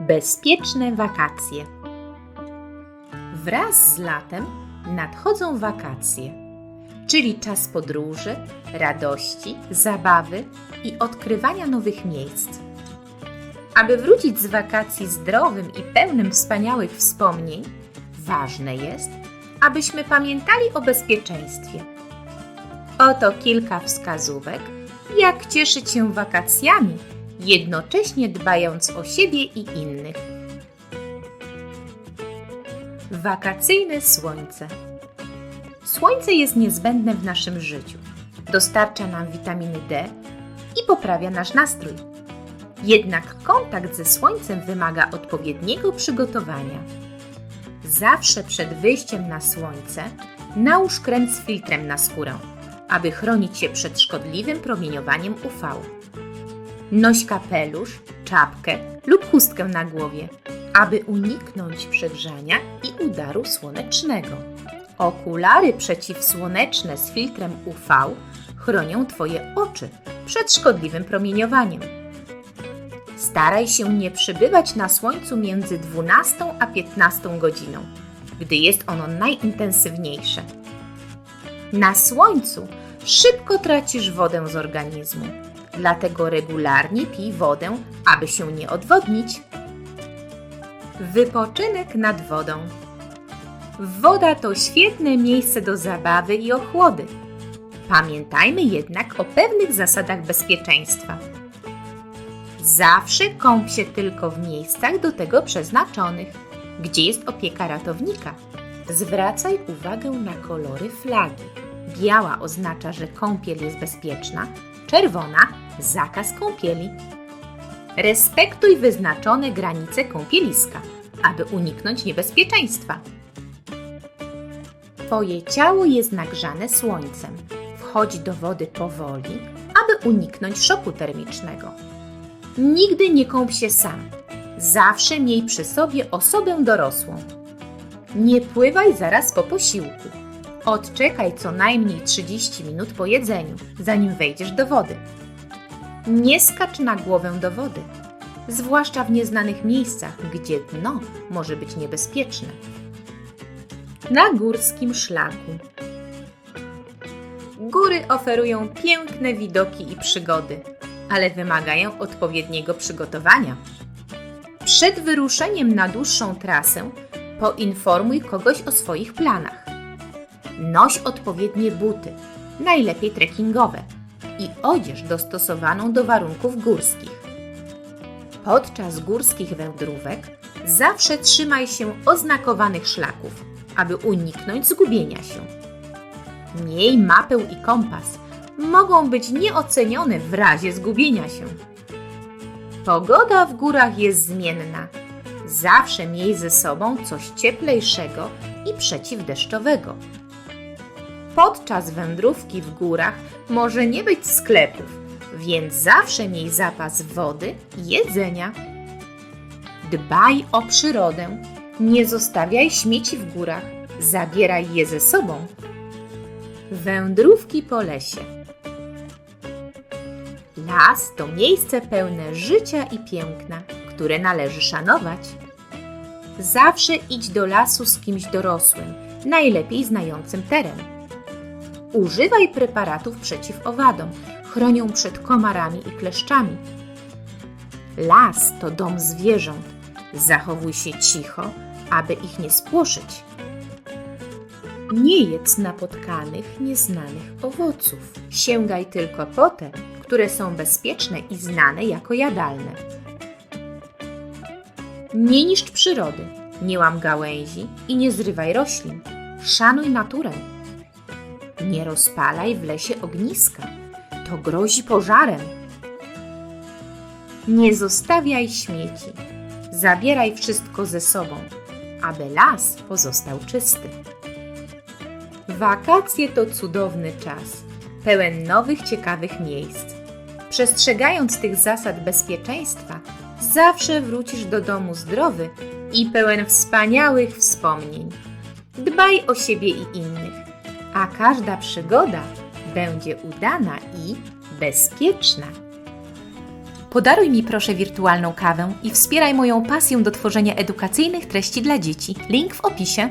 Bezpieczne wakacje. Wraz z latem nadchodzą wakacje, czyli czas podróży, radości, zabawy i odkrywania nowych miejsc. Aby wrócić z wakacji zdrowym i pełnym wspaniałych wspomnień, ważne jest, abyśmy pamiętali o bezpieczeństwie. Oto kilka wskazówek, jak cieszyć się wakacjami, jednocześnie dbając o siebie i innych. Wakacyjne słońce. Słońce jest niezbędne w naszym życiu. Dostarcza nam witaminy D i poprawia nasz nastrój. Jednak kontakt ze słońcem wymaga odpowiedniego przygotowania. Zawsze przed wyjściem na słońce nałóż krem z filtrem na skórę, aby chronić się przed szkodliwym promieniowaniem UV. Noś kapelusz, czapkę lub chustkę na głowie, aby uniknąć przegrzania i udaru słonecznego. Okulary przeciwsłoneczne z filtrem UV chronią Twoje oczy przed szkodliwym promieniowaniem. Staraj się nie przebywać na słońcu między 12 a 15 godziną, gdy jest ono najintensywniejsze. Na słońcu szybko tracisz wodę z organizmu, dlatego regularnie pij wodę, aby się nie odwodnić. Wypoczynek nad wodą. Woda to świetne miejsce do zabawy i ochłody. Pamiętajmy jednak o pewnych zasadach bezpieczeństwa. Zawsze kąp się tylko w miejscach do tego przeznaczonych, gdzie jest opieka ratownika. Zwracaj uwagę na kolory flagi. Biała oznacza, że kąpiel jest bezpieczna, czerwona zakaz kąpieli. Respektuj wyznaczone granice kąpieliska, aby uniknąć niebezpieczeństwa. Twoje ciało jest nagrzane słońcem. Wchodź do wody powoli, aby uniknąć szoku termicznego. Nigdy nie kąp się sam. Zawsze miej przy sobie osobę dorosłą. Nie pływaj zaraz po posiłku. Odczekaj co najmniej 30 minut po jedzeniu, zanim wejdziesz do wody. Nie skacz na głowę do wody, zwłaszcza w nieznanych miejscach, gdzie dno może być niebezpieczne. Na górskim szlaku. Góry oferują piękne widoki i przygody, ale wymagają odpowiedniego przygotowania. Przed wyruszeniem na dłuższą trasę poinformuj kogoś o swoich planach. Noś odpowiednie buty, najlepiej trekkingowe i odzież dostosowaną do warunków górskich. Podczas górskich wędrówek zawsze trzymaj się oznakowanych szlaków, aby uniknąć zgubienia się. Miej mapę i kompas. Mogą być nieocenione w razie zgubienia się. Pogoda w górach jest zmienna. Zawsze miej ze sobą coś cieplejszego i przeciwdeszczowego. Podczas wędrówki w górach może nie być sklepów, więc zawsze miej zapas wody i jedzenia. Dbaj o przyrodę. Nie zostawiaj śmieci w górach. Zabieraj je ze sobą. Wędrówki po lesie. Las to miejsce pełne życia i piękna, które należy szanować. Zawsze idź do lasu z kimś dorosłym, najlepiej znającym teren. Używaj preparatów przeciw owadom, chronią przed komarami i kleszczami. Las to dom zwierząt. Zachowuj się cicho, aby ich nie spłoszyć. Nie jedz napotkanych, nieznanych owoców. Sięgaj tylko po te, które są bezpieczne i znane jako jadalne. Nie niszcz przyrody, nie łam gałęzi i nie zrywaj roślin. Szanuj naturę. Nie rozpalaj w lesie ogniska, to grozi pożarem. Nie zostawiaj śmieci, zabieraj wszystko ze sobą, aby las pozostał czysty. Wakacje to cudowny czas, pełen nowych, ciekawych miejsc. Przestrzegając tych zasad bezpieczeństwa, zawsze wrócisz do domu zdrowy i pełen wspaniałych wspomnień. Dbaj o siebie i innych, a każda przygoda będzie udana i bezpieczna. Podaruj mi proszę wirtualną kawę i wspieraj moją pasję do tworzenia edukacyjnych treści dla dzieci. Link w opisie.